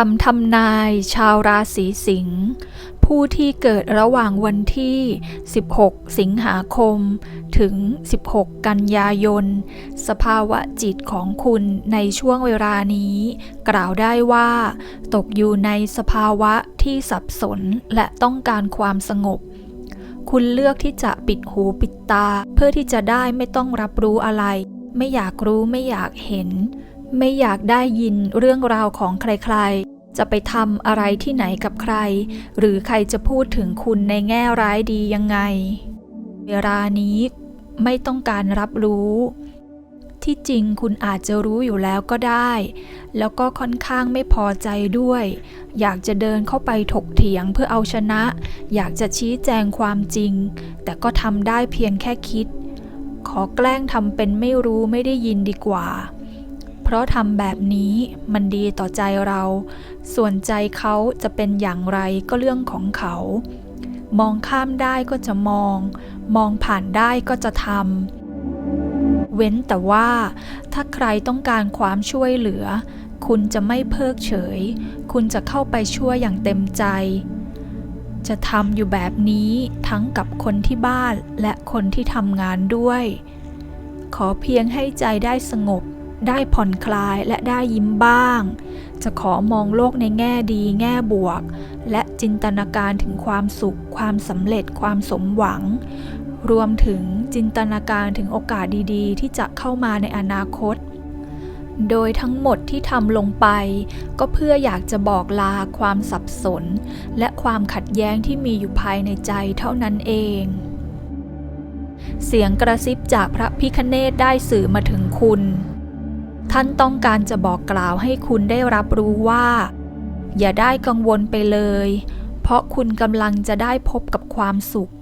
คำทำนายชาวราศีสิงห์ผู้ที่เกิดระหว่างวันที่ 16 สิงหาคม ถึง 16 กันยายน สภาวะจิตของคุณในช่วงเวลานี้ กล่าวได้ว่า ตกอยู่ในสภาวะที่สับสนและต้องการความสงบ คุณเลือกที่จะปิดหูปิดตา เพื่อที่จะได้ไม่ต้องรับรู้อะไร ไม่อยากรู้ไม่อยากเห็น ไม่อยากได้ยินเรื่องราวของใครๆ จะไปทำอะไรที่ไหนกับใคร หรือใครจะพูดถึงคุณในแง่ร้ายดียังไง เวลานี้ไม่ต้องการรับรู้ ที่จริงคุณอาจจะรู้อยู่แล้วก็ได้ แล้วก็ค่อนข้างไม่พอใจด้วย อยากจะเดินเข้าไปถกเถียงเพื่อเอาชนะ อยากจะชี้แจงความจริง แต่ก็ทำได้เพียงแค่คิด ขอแกล้งทำเป็นไม่รู้ไม่ได้ยินดีกว่า เพราะทำแบบนี้มันดีต่อใจเรา ส่วนใจเขาจะเป็นอย่างไรก็เรื่องของเขา มองข้ามได้ก็จะมอง มองผ่านได้ก็จะทำ เว้นแต่ว่าถ้าใครต้องการความช่วยเหลือ คุณจะไม่เพิกเฉย คุณจะเข้าไปช่วยอย่างเต็มใจ จะทำอยู่แบบนี้ทั้งกับคนที่บ้านและคนที่ทำงานด้วย ขอเพียงให้ใจได้สงบ ได้ผ่อนคลายและได้ยิ้มบ้าง จะขอมองโลกในแง่ดีแง่บวก และจินตนาการถึงความสุข ความสำเร็จความสมหวัง รวมถึงจินตนาการถึงโอกาสดีๆ ที่จะเข้ามาในอนาคต โดยทั้งหมดที่ทำลงไป ก็เพื่ออยากจะบอกลาความสับสน และความขัดแย้งที่มีอยู่ภายในใจเท่านั้นเองเสียงกระซิบจากพระพิคเนตได้สื่อมาถึงคุณ ท่านต้องการจะบอกกล่าวให้คุณได้รับรู้ว่า อย่าได้กังวลไปเลย เพราะคุณกำลังจะได้พบกับความสุข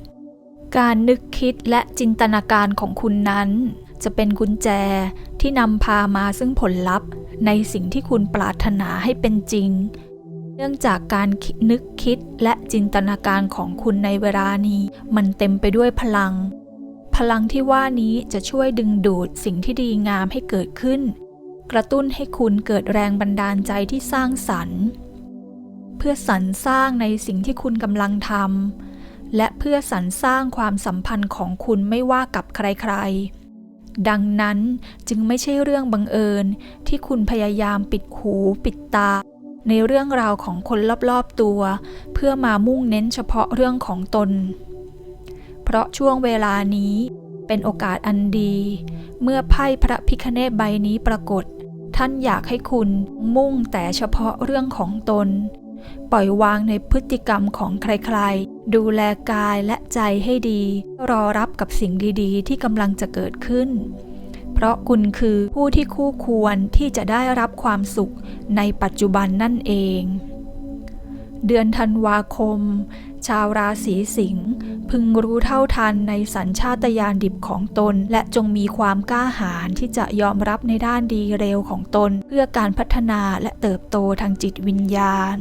การนึกคิดและจินตนาการของคุณนั้น จะเป็นกุญแจที่นำพามาซึ่งผลลัพธ์ ในสิ่งที่คุณปรารถนาให้เป็นจริง เนื่องจากการนึกคิดและจินตนาการของคุณในเวลานี้ มันเต็มไปด้วยพลังพลังที่ว่านี้จะช่วยดึงดูดสิ่งที่ดีงามให้เกิดขึ้น กระตุ้นให้คุณเกิดแรงบันดาลใจที่สร้างสรรค์ เพื่อสรรสร้างในสิ่งที่คุณกำลังทำและเพื่อสรรสร้างความสัมพันธ์ของคุณไม่ว่ากับใครๆ ดังนั้นจึงไม่ใช่เรื่องบังเอิญที่คุณพยายามปิดหูปิดตา ในเรื่องราวของคนรอบๆตัว เพื่อมามุ่งเน้นเฉพาะเรื่องของตน เพราะช่วงเวลานี้ เป็นโอกาสอันดี เมื่อไพ่พระพิคเนตใบนี้ปรากฏ ท่านอยากให้คุณมุ่งแต่เฉพาะเรื่องของตน ปล่อยวางในพฤติกรรมของใครๆ ดูแลกายและใจให้ดี รอรับกับสิ่งดีๆ ที่กำลังจะเกิดขึ้น เพราะคุณคือผู้ที่คู่ควรที่จะได้รับความสุขในปัจจุบันนั่นเอง เดือนธันวาคม ชาวราศีสิงห์ พึงรู้เท่าทันในสัญชาตญาณดิบของตน และจงมีความกล้าหาญที่จะยอมรับในด้านดีเร็วของตน เพื่อการพัฒนาและเติบโตทางจิตวิญญาณ